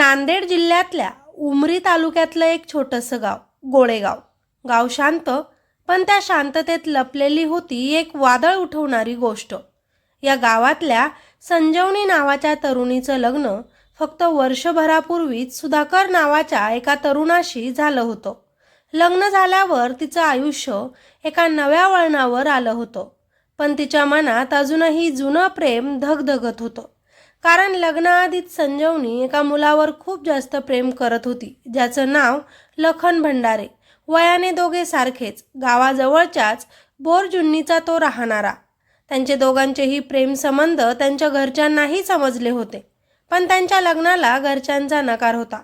नांदेड जिल्ह्यातल्या उमरी तालुक्यातलं एक छोटंसं गाव गोळेगाव. गाव शांत पण त्या शांततेत लपलेली होती एक वादळ उठवणारी गोष्ट. या गावातल्या संजीवनी नावाच्या तरुणीचं लग्न फक्त वर्षभरापूर्वीच सुधाकर नावाच्या एका तरुणाशी झालं होतं. लग्न झाल्यावर तिचं आयुष्य एका नव्या वळणावर आलं होतं. पण तिच्या मनात अजूनही जुनं प्रेम धगधगत होतं. कारण लग्नाआधीच संजीवनी एका मुलावर खूप जास्त प्रेम करत होती ज्याचं नाव लखन भंडारे. वयाने दोघे सारखेच गावाजवळच्याच बोरजुन्नीचा तो राहणारा. त्यांचे दोघांचेही प्रेमसंबंध त्यांच्या घरच्यांनाही समजले होते पण त्यांच्या लग्नाला घरच्यांचा नकार होता.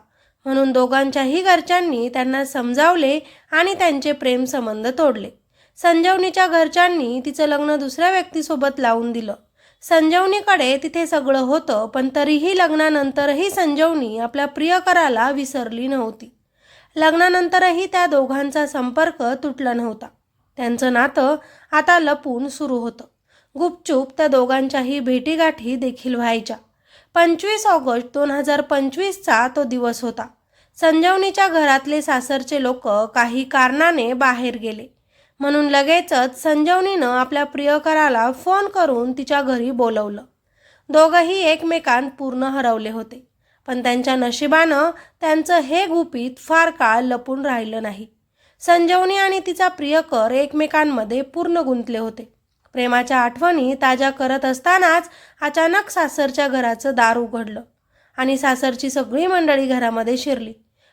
म्हणून दोघांच्याही घरच्यांनी त्यांना समजावले आणि त्यांचे प्रेमसंबंध तोडले. संजीवनीच्या घरच्यांनी तिचं लग्न दुसऱ्या व्यक्तीसोबत लावून दिलं. संजीवनीकडे तिथे सगळं होतं पण तरीही लग्नानंतरही संजीवनी आपल्या प्रियकराला विसरली नव्हती. लग्नानंतरही त्या दोघांचा संपर्क तुटला नव्हता. त्यांचं नातं आता लपून सुरू होतं. गुपचूप त्या दोघांच्याही भेटीगाठी देखील व्हायच्या. पंचवीस ऑगस्ट दोन हजार पंचवीसचा तो दिवस होता. संजीवनीच्या घरातले सासरचे लोक काही कारणाने बाहेर गेले. म्हणून लगेचच संजीवनीनं आपल्या प्रियकराला फोन करून तिच्या घरी बोलवलं. दोघंही एकमेकांत पूर्ण हरवले होते. पण त्यांच्या नशिबानं त्यांचं हे गुपित फार काळ लपून राहिलं नाही. संजीवनी आणि तिचा प्रियकर एकमेकांमध्ये पूर्ण गुंतले होते. प्रेमाच्या आठवणी ताज्या करत असतानाच अचानक सासरच्या घराचं दार उघडलं आणि सासरची सगळी मंडळी घरामध्ये शिरली.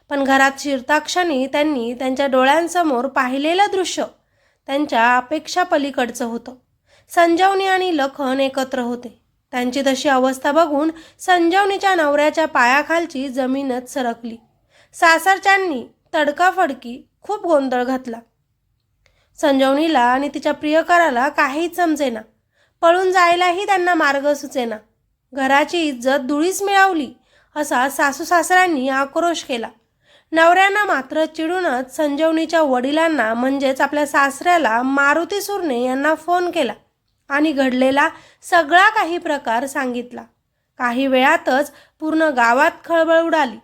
पण घरात शिरताक्षणी त्यांनी त्यांच्या डोळ्यांसमोर पाहिलेलं दृश्य त्यांच्या अपेक्षा पलीकडचं होतं. संजावणी आणि लखन एकत्र होते. त्यांची तशी अवस्था बघून संजावणीच्या नवऱ्याच्या पायाखालची जमीनच सरकली. सासरच्यांनी तडकाफडकी खूप गोंधळ घातला. संजवणीला आणि तिच्या प्रियकराला काहीच समजेना. पळून जायलाही त्यांना मार्ग सुचेना. घराची इज्जत धुळीच मिळवली असा सासू सासऱ्यांनी आक्रोश केला. नवऱ्यानं मात्र चिडूनच संजीवनीच्या वडिलांना म्हणजेच आपल्या सासऱ्याला मारुती सुरणे यांना फोन केला आणि घडलेला सगळा काही प्रकार सांगितला. काही वेळातच पूर्ण गावात खळबळ उडाली.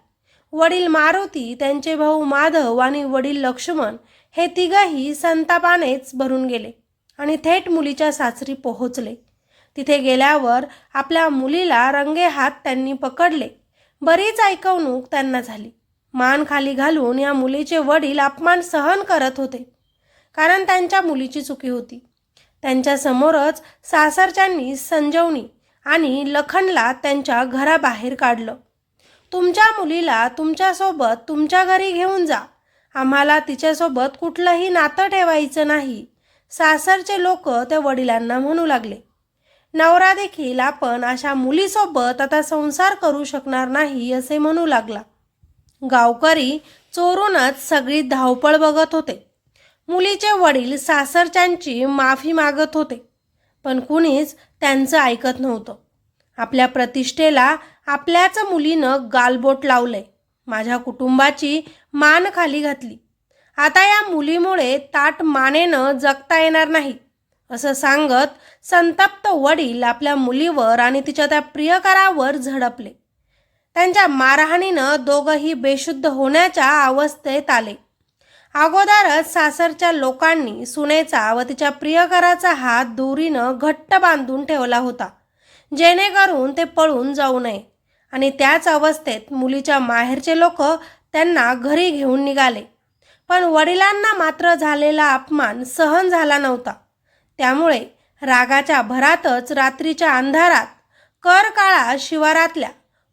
वडील मारुती त्यांचे भाऊ माधव आणि वडील लक्ष्मण हे तिघही संतापानेच भरून गेले आणि थेट मुलीच्या सासरी पोहोचले. तिथे गेल्यावर आपल्या मुलीला रंगेहात त्यांनी पकडले. बरीच ऐकवणूक त्यांना झाली. मान खाली घालून या मुलीचे वडील अपमान सहन करत होते. कारण त्यांच्या मुलीची चुकी होती. त्यांच्यासमोरच सासरच्यांनी संजवणी आणि लखनला त्यांच्या घराबाहेर काढलं. तुमच्या मुलीला तुमच्यासोबत तुमच्या घरी घेऊन जा. आम्हाला तिच्यासोबत कुठलंही नातं ठेवायचं नाही. सासरचे लोक त्या वडिलांना म्हणू लागले. नवरा देखील आपण अशा मुलीसोबत आता संसार करू शकणार नाही असे म्हणू लागला. गावकरी चोरूनच सगळी धावपळ बघत होते. मुलीचे वडील सासरच्यांची माफी मागत होते पण कुणीच त्यांचं ऐकत नव्हतं. आपल्या प्रतिष्ठेला आपल्याच मुलीनं गालबोट लावलंय माझ्या कुटुंबाची मान खाली घातली. आता या मुलीमुळे ताट मानेनं जगता येणार नाही असं सांगत संतप्त वडील आपल्या मुलीवर आणि तिच्या त्या प्रियकरावर झडपले. त्यांच्या मारहाणीनं दोघंही बेशुद्ध होण्याच्या अवस्थेत आले. अगोदरच सासरच्या लोकांनी सुनेचा व तिच्या प्रियकराचा हात दोरीनं घट्ट बांधून ठेवला होता जेणेकरून ते पळून जाऊ नये. आणि त्याच अवस्थेत मुलीच्या माहेरचे लोक त्यांना घरी घेऊन निघाले. पण वडिलांना मात्र झालेला अपमान सहन झाला नव्हता. त्यामुळे रागाच्या भरातच रात्रीच्या अंधारात कर काळा शिवारातल्या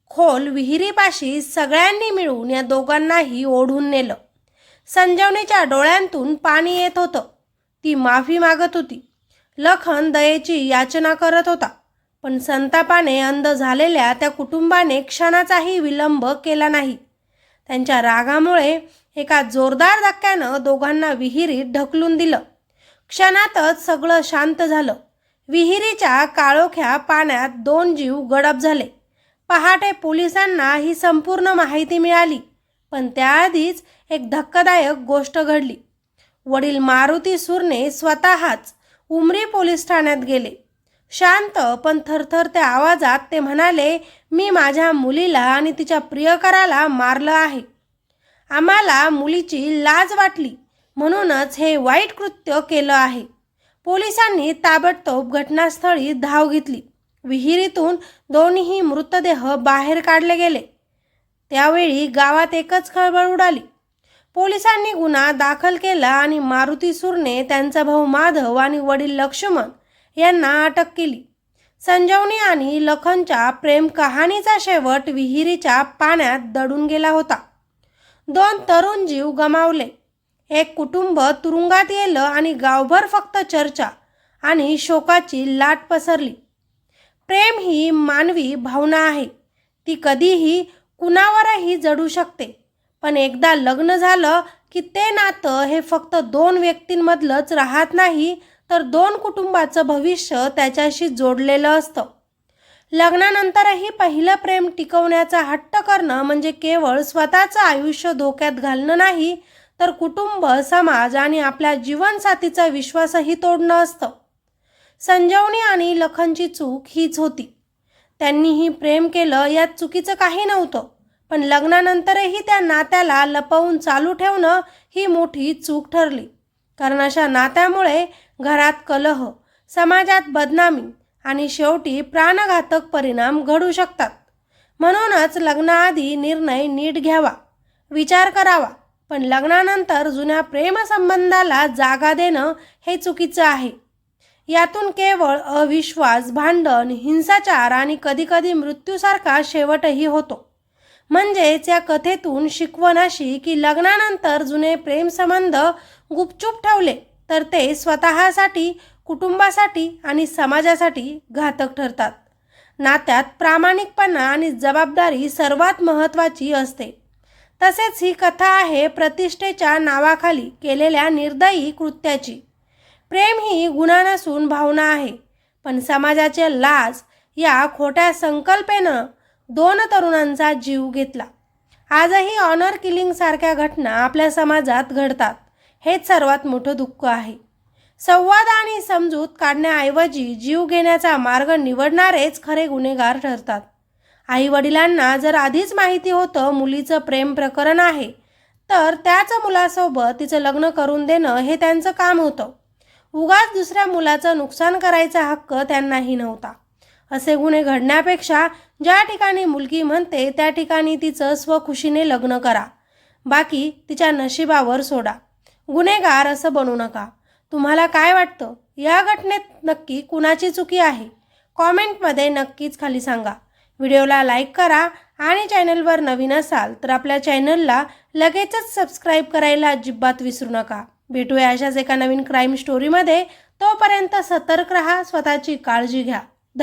खोल विहिरीपाशी सगळ्यांनी मिळून या दोघांनाही ओढून नेलं. संजवणीच्या डोळ्यांतून पाणी येत होतं. ती माफी मागत होती. लखन दयेची याचना करत होता. पण संतापाने अंध झालेल्या त्या कुटुंबाने क्षणाचाही विलंब केला नाही. त्यांच्या रागामुळे एका जोरदार धक्क्यानं दोघांना विहिरीत ढकलून दिलं. क्षणातच सगळं शांत झालं. विहिरीच्या काळोख्या पाण्यात दोन जीव गडप झाले. पहाटे पोलिसांना ही संपूर्ण माहिती मिळाली पण त्याआधीच एक धक्कादायक गोष्ट घडली. वडील मारुती सुरने स्वतःच उमरी पोलीस ठाण्यात गेले. शांत पण थरथरत्या आवाजात ते म्हणाले मी माझ्या मुलीला आणि तिच्या प्रियकराला मारलं आहे. आम्हाला मुलीची लाज वाटली म्हणूनच हे वाईट कृत्य केलं आहे. पोलिसांनी ताबडतोब घटनास्थळी धाव घेतली. विहिरीतून दोन्ही मृतदेह बाहेर काढले गेले. त्यावेळी गावात एकच खळबळ उडाली. पोलिसांनी गुन्हा दाखल केला आणि मारुती सुरने त्यांचा भाऊ माधव आणि वडील लक्ष्मण यांना अटक केली. संजीवनी आणि लखनच्या प्रेम कहाणीचा शेवट विहिरीच्या पाण्यात दडून गेला होता. दोन तरुण जीव गमावले. एक कुटुंब तुरुंगात गेलं आणि गावभर फक्त चर्चा आणि शोकाची लाट पसरली. प्रेम ही मानवी भावना आहे. ती कधीही कुणावरही जडू शकते. पण एकदा लग्न झालं की ते नातं हे फक्त दोन व्यक्तींमधलंच राहत नाही तर दोन कुटुंबाचं भविष्य त्याच्याशी जोडलेलं असतं. लग्नानंतरही पहिलं प्रेम टिकवण्याचा हट्ट करणं म्हणजे केवळ स्वतःचं आयुष्य धोक्यात घालणं नाही तर कुटुंब समाज आणि आपल्या जीवनसाथीचा विश्वासही तोडणं असतं. संजवणी आणि लखनची चूक हीच होती. त्यांनीही प्रेम केलं यात चुकीचं काही नव्हतं. पण लग्नानंतरही त्या नात्याला लपवून चालू ठेवणं ही मोठी चूक ठरली. कारण अशा नात्यामुळे घरात कलह समाजात बदनामी आणि शेवटी प्राणघातक परिणाम घडू शकतात. म्हणूनच लग्नाआधी निर्णय नीट घ्यावा विचार करावा पण लग्नानंतर जुन्या प्रेमसंबंधाला जागा देणं हे चुकीचं आहे. यातून केवळ अविश्वास भांडण हिंसाचार आणि कधीकधी मृत्यूसारखा शेवटही होतो. म्हणजेच या कथेतून शिकवण अशी की लग्नानंतर जुने प्रेमसंबंध गुपचूप ठेवले तर ते स्वतःसाठी कुटुंबासाठी आणि समाजासाठी घातक ठरतात. नात्यात प्रामाणिकपणा आणि जबाबदारी सर्वात महत्त्वाची असते. तसेच ही कथा आहे प्रतिष्ठेच्या नावाखाली केलेल्या निर्दयी कृत्याची. प्रेम ही गुन्हा नसून भावना आहे. पण समाजाच्या लाज या खोट्या संकल्पेनं दोन तरुणांचा जीव घेतला. आजही ऑनर किलिंगसारख्या घटना आपल्या समाजात घडतात. हेच सर्वात मोठं दुःख आहे. संवाद आणि समजूत काढण्याऐवजी जीव घेण्याचा मार्ग निवडणारेच खरे गुन्हेगार ठरतात. आई वडिलांना जर आधीच माहिती होतं मुलीचं प्रेम प्रकरण आहे तर त्याच मुलासोबत तिचं लग्न करून देणं हे त्यांचं काम होतं. उगाच दुसऱ्या मुलाचं नुकसान करायचा हक्क त्यांनाही नव्हता. असे गुन्हे घडण्यापेक्षा ज्या ठिकाणी मुलगी म्हणते त्या ठिकाणी तिचं स्वखुशीने लग्न करा. बाकी तिच्या नशिबावर सोडा. गुन्हेगार असं बनू नका. तुम्हाला काय वाटतं? या घटनेत नक्की कुणाची चुकी आहे? कॉमेंटमध्ये नक्कीच खाली सांगा. व्हिडिओला लाईक करा आणि चॅनलवर नवीन असाल तर आपल्या चॅनलला लगेचच सबस्क्राईब करायला अजिबात विसरू नका. भेटूया अशाच एका नवीन क्राईम स्टोरीमध्ये तोपर्यंत सतर्क रहा स्वतःची काळजी घ्या.